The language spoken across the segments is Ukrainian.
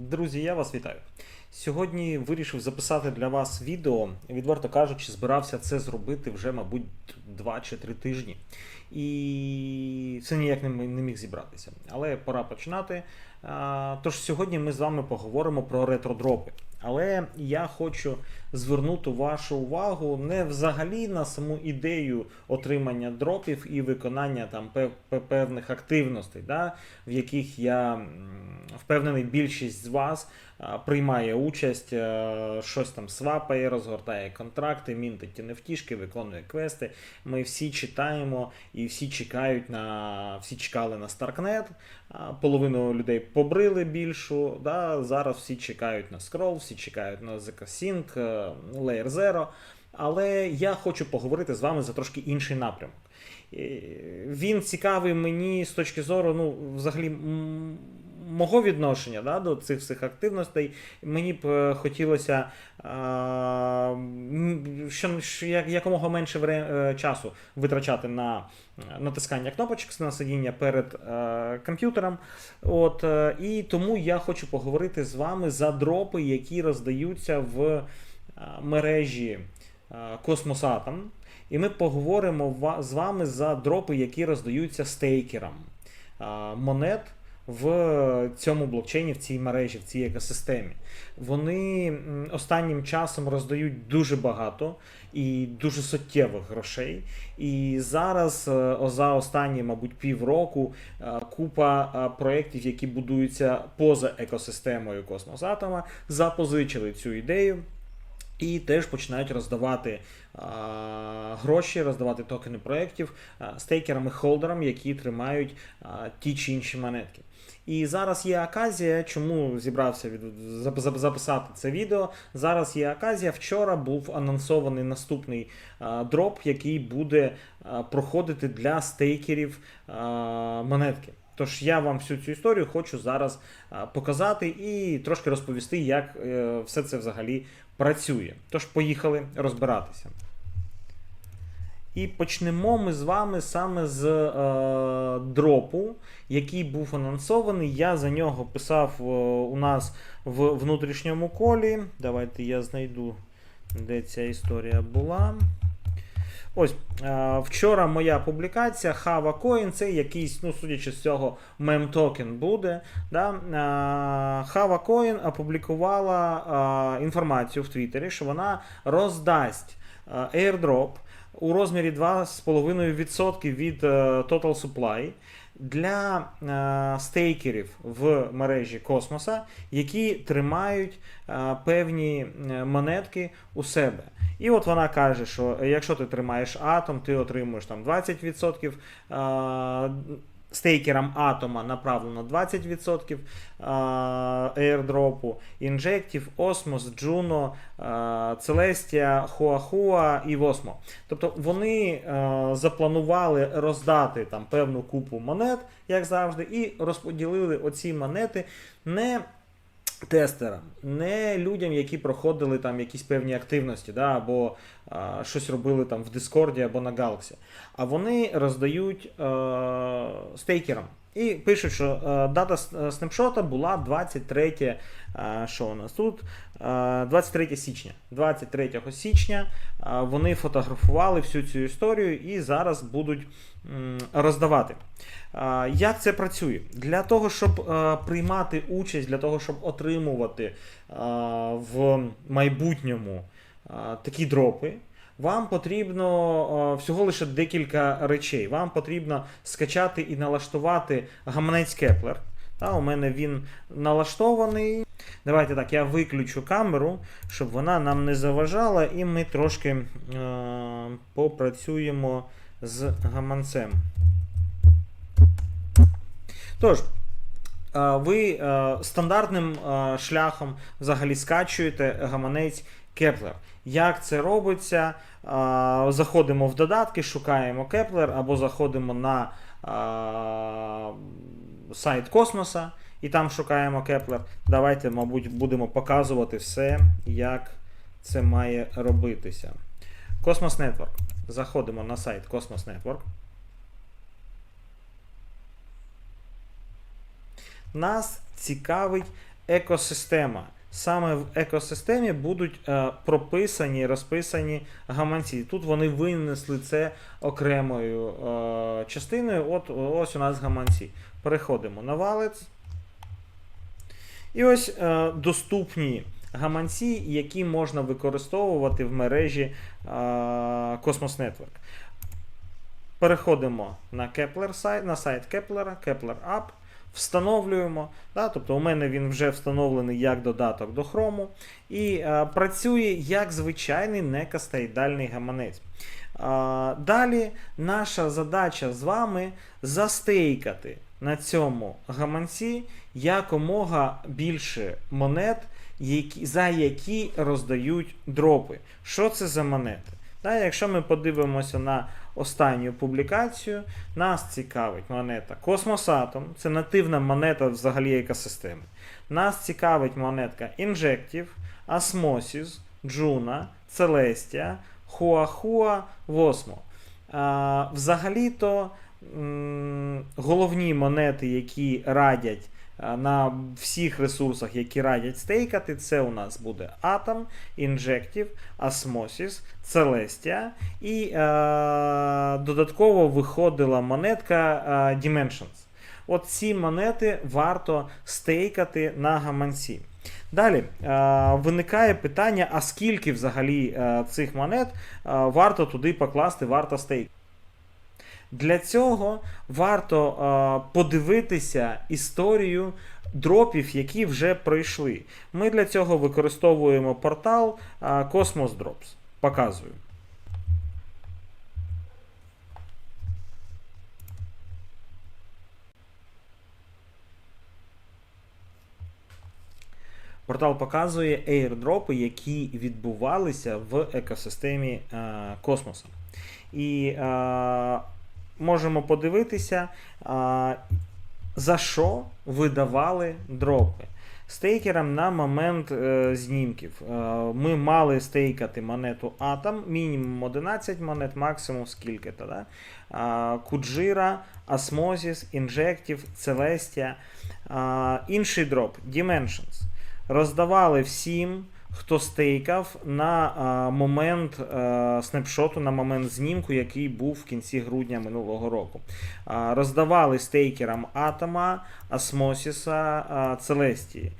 Друзі, я вас вітаю. Сьогодні вирішив записати для вас відео. Відверто кажучи, збирався це зробити вже, мабуть, 2 чи 3 тижні. І все ніяк не міг зібратися. Але пора починати. Тож сьогодні ми з вами поговоримо про ретродропи. Але я хочу звернути вашу увагу не взагалі на саму ідею отримання дропів і виконання там пев- пев- певних активностей, да, в яких я впевнений, більшість з вас приймає участь, е, щось там свапає, розгортає контракти, мінтить нефтішки, виконує квести. Ми всі читаємо і всі чекають на всі чекали на а, Половину людей побрили більшу. Да, зараз всі чекають на Scroll, всі чекають на ZK Sync, е, Layer Zero. Але я хочу поговорити з вами за трошки інший напрямок. Він цікавий мені з точки зору, ну, взагалі, мого відношення да, до цих всіх активностей. Мені б е, хотілося а, що, якомога менше вре- е, часу витрачати на е, натискання кнопочок на сидіння перед е, комп'ютером. От, е, і тому я хочу поговорити з вами за дропи, які роздаються в е, мережі е, Космосатом. І ми поговоримо з вами за дропи, які роздаються стейкерам е, монет в цьому блокчейні, в цій мережі, в цій екосистемі. Вони останнім часом роздають дуже багато і дуже суттєвих грошей. І зараз, е, за останні, мабуть, півроку, е, купа е, проєктів, які будуються поза екосистемою Космосатома, запозичили цю ідею. І теж починають роздавати а, гроші, роздавати токени проєктів стейкерам і холдерам, які тримають а, ті чи інші монетки. І зараз є оказія, чому зібрався від, зап- зап- записати це відео. Зараз є оказія. Вчора був анонсований наступний а, дроп, який буде а, проходити для стейкерів а, монетки. Тож я вам всю цю історію хочу зараз показати і трошки розповісти, як е, все це взагалі працює. Тож поїхали розбиратися. І почнемо ми з вами саме з е, дропу, який був анонсований. Я за нього писав е, у нас в внутрішньому колі. Давайте я знайду, де ця історія була. Ось е, вчора моя публікація Hava Coin, це якийсь, ну, судячи з цього, мем-токен буде. Да? Е, Hava Coin опублікувала е, інформацію в Твіттері, що вона роздасть е, airdrop у розмірі 2,5% від е, Total Supply для е, стейкерів в мережі космоса, які тримають е, певні монетки у себе. І от вона каже, що якщо ти тримаєш атом, ти отримуєш там 20%. Стейкерам атома направлено 20% airdrop, Injective, Osmos, Juno, Celestia, Huahua і Восмо. Тобто вони запланували роздати там певну купу монет, як завжди, і розподілили оці монети не тестерам, не людям, які проходили там якісь певні активності, да, або а, щось робили там в Дискорді або на Galaxy. А вони роздають а, стейкерам. І пишуть, що е, дата е, снапшота була 23, е, що у нас тут? Е, 23 січня. 23 січня вони фотографували всю цю історію і зараз будуть роздавати. Як це працює? Для того, щоб приймати участь, для того, щоб отримувати в майбутньому такі дропи, вам потрібно всього лише декілька речей. Вам потрібно скачати і налаштувати гаманець Кеплер. Та, у мене він налаштований. Давайте так, я виключу камеру, щоб вона нам не заважала, і ми трошки е, попрацюємо з гаманцем. Тож, е, ви е, стандартним е, шляхом взагалі скачуєте гаманець Kepler. Як це робиться? Заходимо в додатки, шукаємо Kepler або заходимо на сайт Космоса і там шукаємо Kepler. Давайте, мабуть, будемо показувати все, як це має робитися. Cosmos Network. Заходимо на сайт Cosmos Network. Нас цікавить екосистема. Саме в екосистемі будуть е, прописані, розписані гаманці. Тут вони винесли це окремою е, частиною. От ось у нас гаманці. Переходимо на валець. І ось е, доступні гаманці, які можна використовувати в мережі е, Cosmos Network. Переходимо на Kepler сайт, на сайт Kepler, Kepler App, встановлюємо. Да, тобто у мене він вже встановлений як додаток до Chrome і е, працює як звичайний некастаїдальний гаманець. А, Далі наша задача з вами застейкати на цьому гаманці якомога більше монет, які, за які роздають дропи. Що це за монети? Да, якщо ми подивимося на останню публікацію, нас цікавить монета Космосатом, це нативна монета взагалі екосистеми. Нас цікавить монетка Injective, Osmosis, Juno, Celestia, Хуахуа, Восмо. Взагалі-то головні монети, які радять на всіх ресурсах, які радять стейкати, це у нас буде Atom, Injective, Osmosis, Celestia і е, додатково виходила монетка е, Dimensions. От ці монети варто стейкати на гаманці. Далі е, виникає питання: а скільки взагалі е, цих монет е, варто туди покласти, варто стейкати? Для цього варто е, подивитися історію дропів, які вже пройшли. Ми для цього використовуємо портал е, Cosmos Drops. Показую. Портал показує airdropи, які відбувалися в екосистемі е, космоса. І е, можемо подивитися, за що видавали дропи. Стейкерам на момент е, знімків. Е, ми мали стейкати монету Atom, мінімум 11 монет, максимум скільки-то. Да? Е, Куджира, Osmosis, Injective, Celestia. Е, інший дроп Dimensions. Роздавали всім, хто стейкав на а, момент а, снапшоту, на момент знімку, який був в кінці грудня минулого року. А, роздавали стейкерам Атома, Осмосіса, а, Целестії.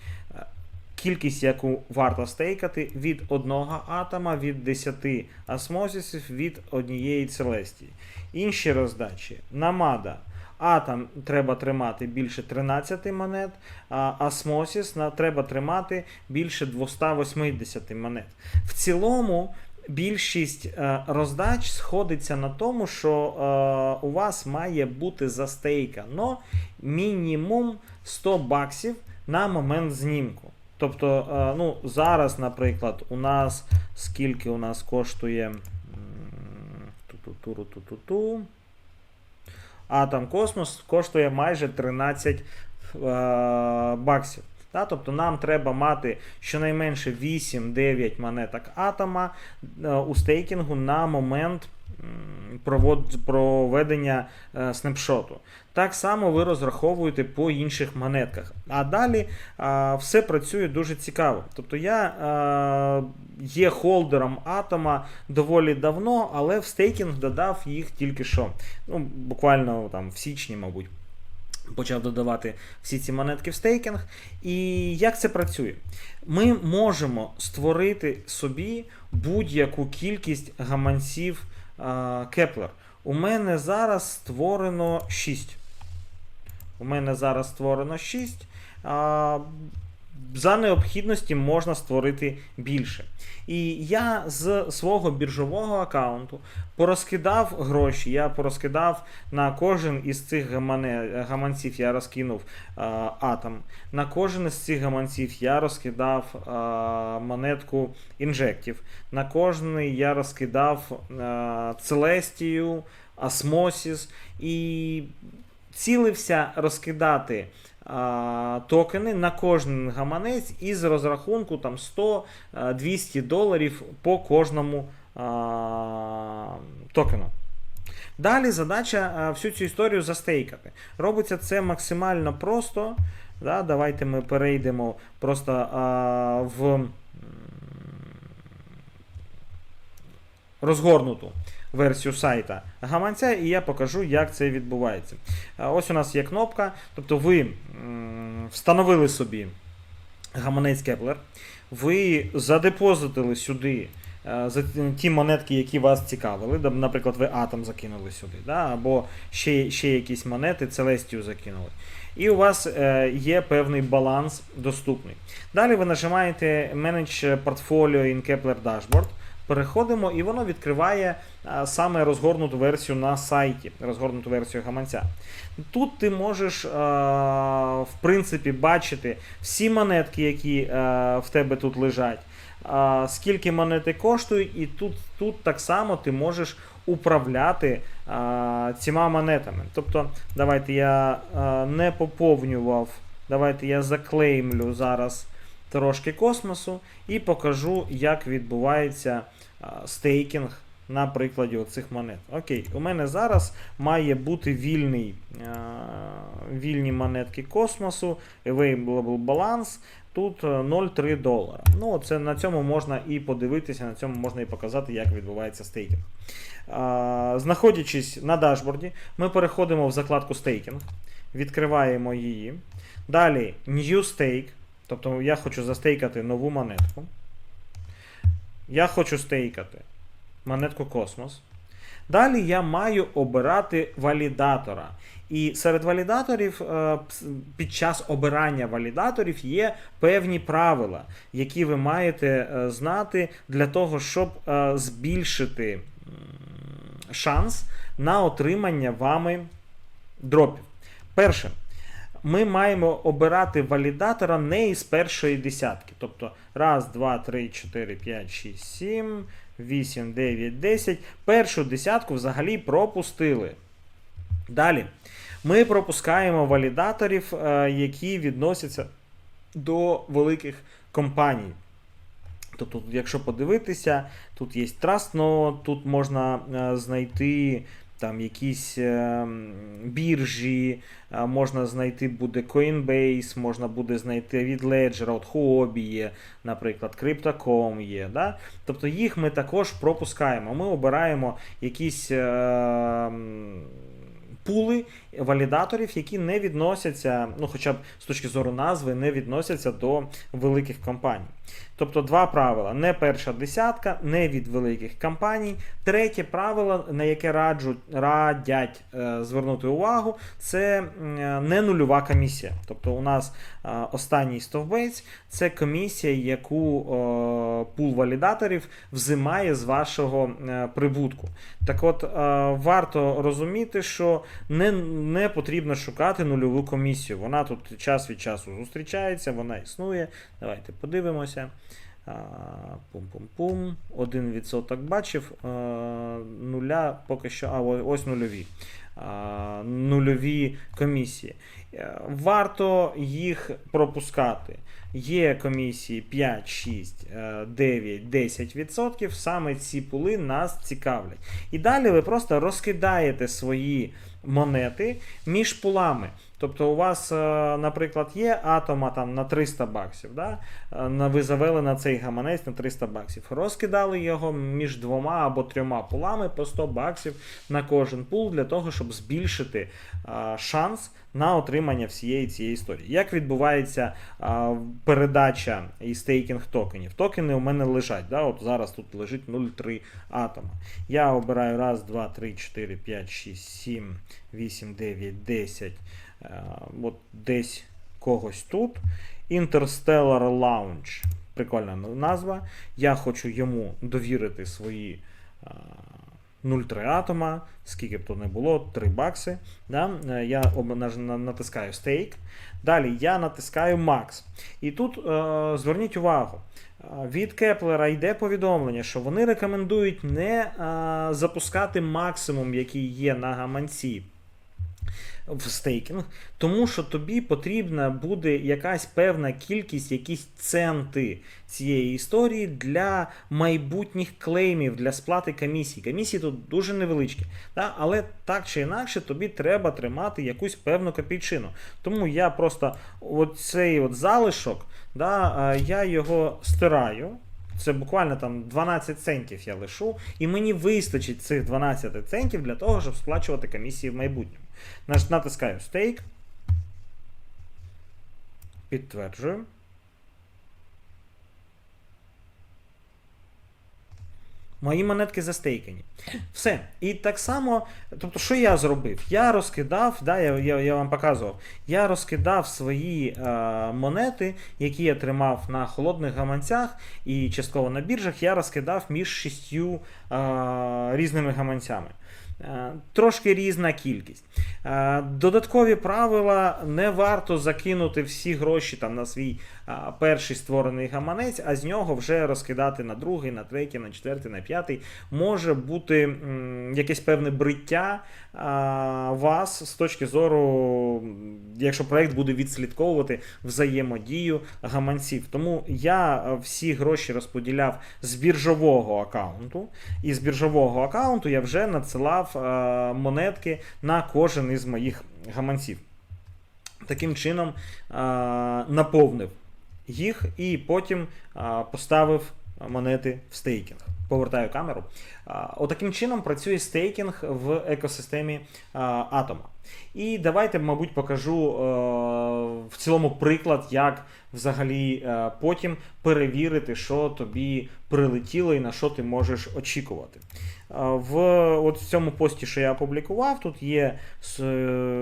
Кількість, яку варто стейкати, від одного атома, від 10 осмосісів, від однієї Целестії. Інші роздачі. Намада. Атом треба тримати більше 13 монет, а Осмосіс треба тримати більше 280 монет. В цілому більшість е, роздач сходиться на тому, що е, у вас має бути застейкано мінімум 100 баксів на момент знімку. Тобто, е, ну, зараз, наприклад, у нас скільки у нас коштує. м, Ту-ту-туру-ту-ту-ту. А там космос коштує майже 13 е, баксів. Да, тобто нам треба мати щонайменше 8-9 монеток атома е, у стейкінгу на момент проведення е, снапшоту. Так само ви розраховуєте по інших монетках. А далі а, все працює дуже цікаво. Тобто я е, є холдером атома доволі давно, але в стейкінг додав їх тільки що. Ну, буквально там в січні, мабуть. Почав додавати всі ці монетки в стейкінг. І як це працює? Ми можемо створити собі будь-яку кількість гаманців Кеплер. У мене зараз створено 6. У мене зараз створено 6. За необхідності можна створити більше. І я з свого біржового аккаунту порозкидав гроші. Я порозкидав на кожен із цих гамане, гаманців, я розкинув а, атом. На кожен із цих гаманців я розкидав а, монетку інжектів. На кожний я розкидав а, Целестію, Осмосіс і цілився розкидати токени на кожен гаманець із розрахунку там 100-200 доларів по кожному токену. Далі задача всю цю історію застейкати. Робиться це максимально просто. Да, давайте ми перейдемо просто а, в розгорнуту версію сайта гаманця, і я покажу, як це відбувається. Ось у нас є кнопка, тобто ви встановили собі гаманець Кеплер, ви задепозитили сюди за ті монетки, які вас цікавили. Наприклад, ви атом закинули сюди, да? або ще, ще якісь монети, Целестію закинули. І у вас е, є певний баланс доступний. Далі ви нажимаєте Manage Portfolio in Kepler Dashboard. Переходимо, і воно відкриває саме розгорнуту версію на сайті, розгорнуту версію гаманця. Тут ти можеш, в принципі, бачити всі монетки, які в тебе тут лежать, скільки монети коштують, і тут, тут так само ти можеш управляти а, цими монетами. Тобто, давайте я а, не поповнював, давайте я заклеймлю зараз трошки космосу і покажу, як відбувається стейкінг на прикладі оцих монет. Окей, у мене зараз має бути вільний, вільні монетки космосу, available balance. Тут е, 0,3 долара. Ну, це на цьому можна і подивитися, на цьому можна і показати, як відбувається стейкінг. Знаходячись на дашборді, ми переходимо в закладку стейкінг, відкриваємо її. Далі New Stake. Тобто я хочу застейкати нову монетку. Я хочу стейкати монетку Космос. Далі я маю обирати валідатора. І серед валідаторів е, під час обирання валідаторів є певні правила, які ви маєте е, знати для того, щоб е, збільшити шанс на отримання вами дропів. Перше, ми маємо обирати валідатора не із першої десятки. Тобто раз, два, три, чотири, п'ять, шість, сім, вісім, дев'ять, десять. Першу десятку взагалі пропустили. Далі. Ми пропускаємо валідаторів, е, які відносяться до великих компаній. Тобто, якщо подивитися, тут є Trustnode, тут можна е, знайти там якісь е, біржі, е, можна знайти буде Coinbase, можна буде знайти від Ledger, от Huobi є, наприклад, Crypto.com є. Да? Тобто їх ми також пропускаємо. Ми обираємо якісь е, пули валідаторів, які не відносяться, ну хоча б з точки зору назви, не відносяться до великих компаній. Тобто два правила: не перша десятка, не від великих компаній. Третє правило, на яке раджу, радять е, звернути увагу, це не нульова комісія. Тобто у нас е, останній стовбець це комісія, яку е, пул валідаторів взимає з вашого е, прибутку. Так от, е, варто розуміти, що не, не потрібно шукати нульову комісію. Вона тут час від часу зустрічається, вона існує. Давайте подивимося. Пум-пум-пум. 1% бачив. Нуля поки що. А, ось нульові. Нульові комісії. Е, Варто їх пропускати. Є комісії 5, 6, е, 9, 10%. Саме ці пули нас цікавлять. І далі ви просто розкидаєте свої монети між пулами. Тобто у вас, е, наприклад, є атома там на 300 баксів. Да? Е, Ви завели на цей гаманець на 300 баксів. Розкидали його між двома або трьома пулами по 100 баксів на кожен пул для того, щоб збільшити е, шанс на отримання всієї цієї історії. Як відбувається е, передача і стейкінг токенів? Токени у мене лежать. Да? От зараз тут лежить 0,3 атома. Я обираю раз, два, три, 4, 5, 6, 7, 8, 9, 10. Е, От десь когось тут. Interstellar Lounge. Прикольна назва. Я хочу йому довірити свої е, 0,3 атома, скільки б то не було, 3 бакси. Да? Е, Я натискаю стейк. Далі я натискаю Max. І тут е, зверніть увагу. е, Від Кеплера йде повідомлення, що вони рекомендують не е, запускати максимум, який є на гаманці в стейкінг, тому що тобі потрібна буде якась певна кількість, якісь центи цієї історії для майбутніх клеймів, для сплати комісій. Комісії тут дуже невеличкі, да? але так чи інакше тобі треба тримати якусь певну копійчину. Тому я просто оцей от залишок, да, я його стираю. Це буквально там 12 центів я лишу, і мені вистачить цих 12 центів для того, щоб сплачувати комісії в майбутньому. Натискаю стейк. Підтверджую. Мої монетки застейкані. Все. І так само, тобто, що я зробив? Я розкидав, да, я, я, я вам показував, я розкидав свої е, монети, які я тримав на холодних гаманцях і частково на біржах, я розкидав між шістю е, різними гаманцями. Е, Трошки різна кількість. Е, Додаткові правила не варто закинути всі гроші там на свій перший створений гаманець, а з нього вже розкидати на другий, на третій, на четвертий, на п'ятий. Може бути якесь певне бриття вас з точки зору, якщо проект буде відслідковувати взаємодію гаманців. Тому я всі гроші розподіляв з біржового аккаунту, і з біржового аккаунту я вже надсилав а, монетки на кожен із моїх гаманців. Таким чином наповнив їх і потім поставив монети в стейкінг. Повертаю камеру. Отаким чином працює стейкінг в екосистемі Атома. І давайте, мабуть, покажу е, в цілому приклад, як взагалі е, потім перевірити, що тобі прилетіло і на що ти можеш очікувати. Е, В от цьому пості, що я опублікував, тут є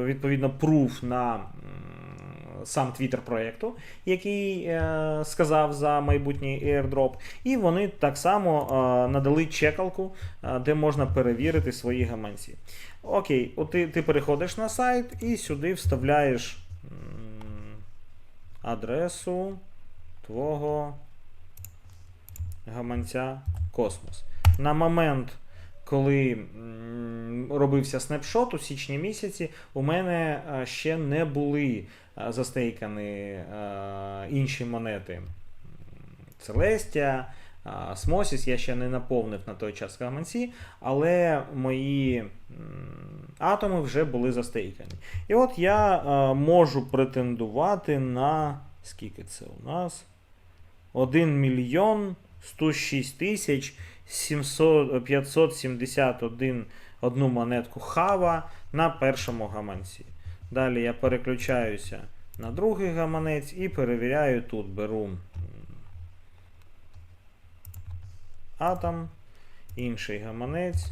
відповідно пруф на сам твіттер проєкту, який е, сказав за майбутній airdrop. І вони так само е, надали чекалку, е, де можна перевірити свої гаманці. Окей, от ти, ти переходиш на сайт і сюди вставляєш адресу твого гаманця Космос. На момент, коли робився снапшот у січні місяці, у мене ще не були застейкані е, інші монети. Целестія, Смосіс я ще не наповнив на той час гаманці, але мої атоми вже були застейкані. І от я е, можу претендувати на скільки це у нас? 1 мільйон 106 тисяч 571 одну монетку хава на першому гаманці. Далі я переключаюся на другий гаманець і перевіряю тут. Беру атом, інший гаманець.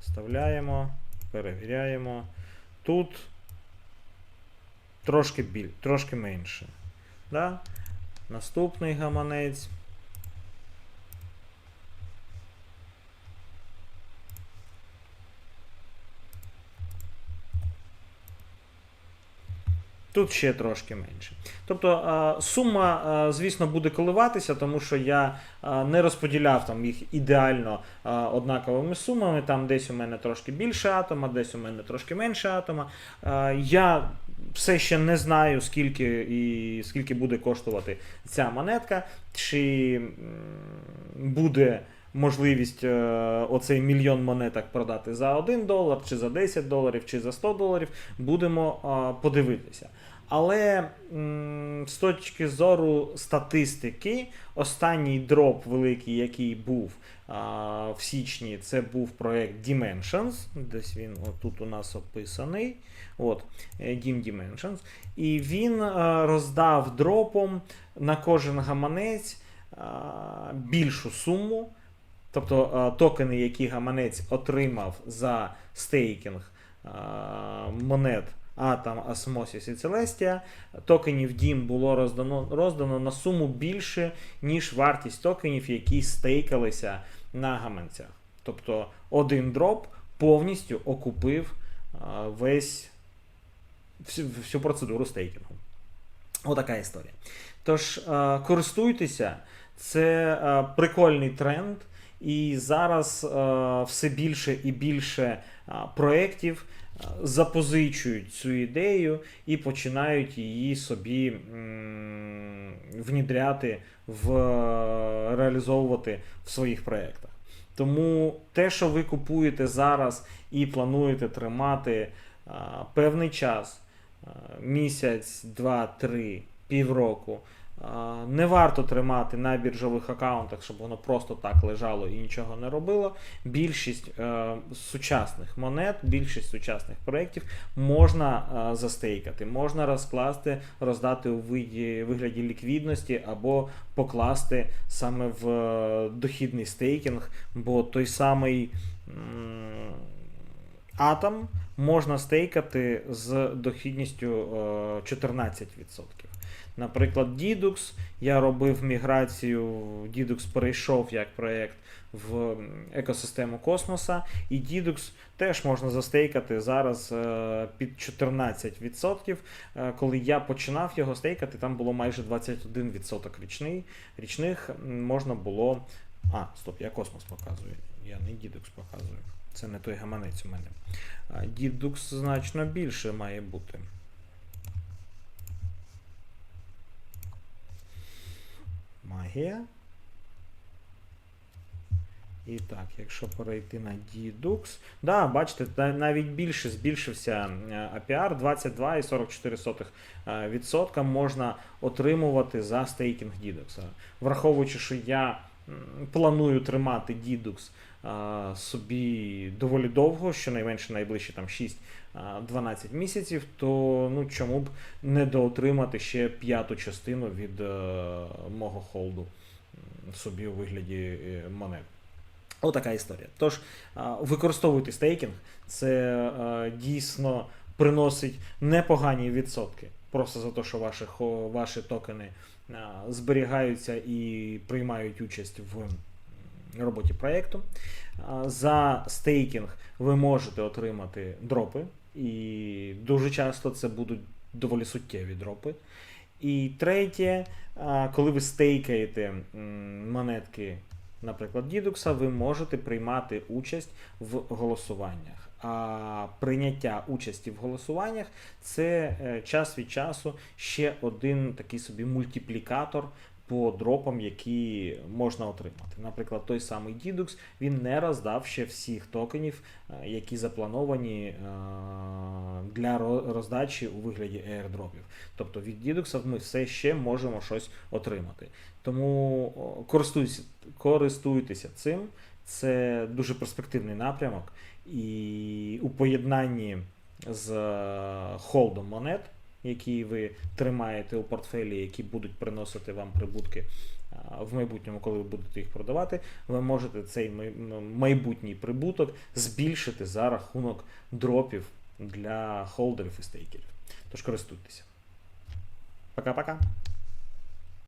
Вставляємо, перевіряємо. Тут трошки біль, трошки менше. Да? Наступний гаманець. Тут ще трошки менше. Тобто сума, звісно, буде коливатися, тому що я не розподіляв там їх ідеально однаковими сумами. Там десь у мене трошки більше атома, десь у мене трошки менше атома. Я все ще не знаю, скільки і скільки буде коштувати ця монетка, чи буде можливість е, оцей мільйон монеток продати за 1 долар, чи за 10 доларів, чи за 100 доларів. Будемо е, подивитися. Але з точки зору статистики, останній дроп великий, який був а, в січні, це був проект Dimensions. Десь він отут у нас описаний. От, е, Dim Dimensions. І він а, роздав дропом на кожен гаманець а, більшу суму. Тобто токени, які гаманець отримав за стейкінг монет Atom, Osmosis і Celestia, токенів DIM було роздано, роздано на суму більше, ніж вартість токенів, які стейкалися на гаманцях. Тобто один дроп повністю окупив а, весь всю, всю процедуру стейкінгу. Отака історія. Тож, е, користуйтеся, це е, прикольний тренд, і зараз е, все більше і більше е, проєктів запозичують цю ідею і починають її собі внідряти в реалізовувати в своїх проєктах. Тому те, що ви купуєте зараз і плануєте тримати певний час, місяць, два, три, півроку, не варто тримати на біржових аккаунтах, щоб воно просто так лежало і нічого не робило. Більшість е, сучасних монет, більшість сучасних проєктів можна е, застейкати, можна розкласти, роздати у виді, вигляді ліквідності або покласти саме в е, дохідний стейкінг, бо той самий. м, Атом можна стейкати з дохідністю е, 14%. Наприклад, Didux, я робив міграцію, Didux перейшов як проєкт в екосистему космоса, і Didux теж можна застейкати зараз е, під 14%. Е, Коли я починав його стейкати, там було майже 21% річний. Річних можна було. А, стоп, я космос показую. Я не Didux показую. Це не той гаманець у мене. А Didux значно більше має бути. Магія. І так, якщо перейти на Didux, да, бачите, навіть більше збільшився е, APR 22,44% е, можна отримувати за стейкінг Didux. Враховуючи, що я планую тримати Didux е, собі доволі довго, щонайменше найближчі там 6-12 місяців, то ну чому б не доотримати ще п'яту частину від е, мого холду собі у вигляді е, монет. Отака історія. Тож використовуйте стейкінг, це е, дійсно приносить непогані відсотки. Просто за те, що ваші, ваші токени зберігаються і приймають участь в роботі проєкту. За стейкінг ви можете отримати дропи, і дуже часто це будуть доволі суттєві дропи. І третє, коли ви стейкаєте монетки, наприклад, Дідукса, ви можете приймати участь в голосуваннях. А прийняття участі в голосуваннях це е, час від часу ще один такий собі мультиплікатор по дропам, які можна отримати. Наприклад, той самий Didux, він не роздав ще всіх токенів, е, які заплановані е, для роздачі у вигляді airdropів. Тобто від Didux ми все ще можемо щось отримати. Тому користуйтеся, користуйтеся цим. Це дуже перспективний напрямок. І у поєднанні з е, холдом монет, які ви тримаєте у портфелі, які будуть приносити вам прибутки в майбутньому, коли ви будете їх продавати, ви можете цей майбутній прибуток збільшити за рахунок дропів для холдерів і стейкерів. Тож користуйтеся. Пока-пока.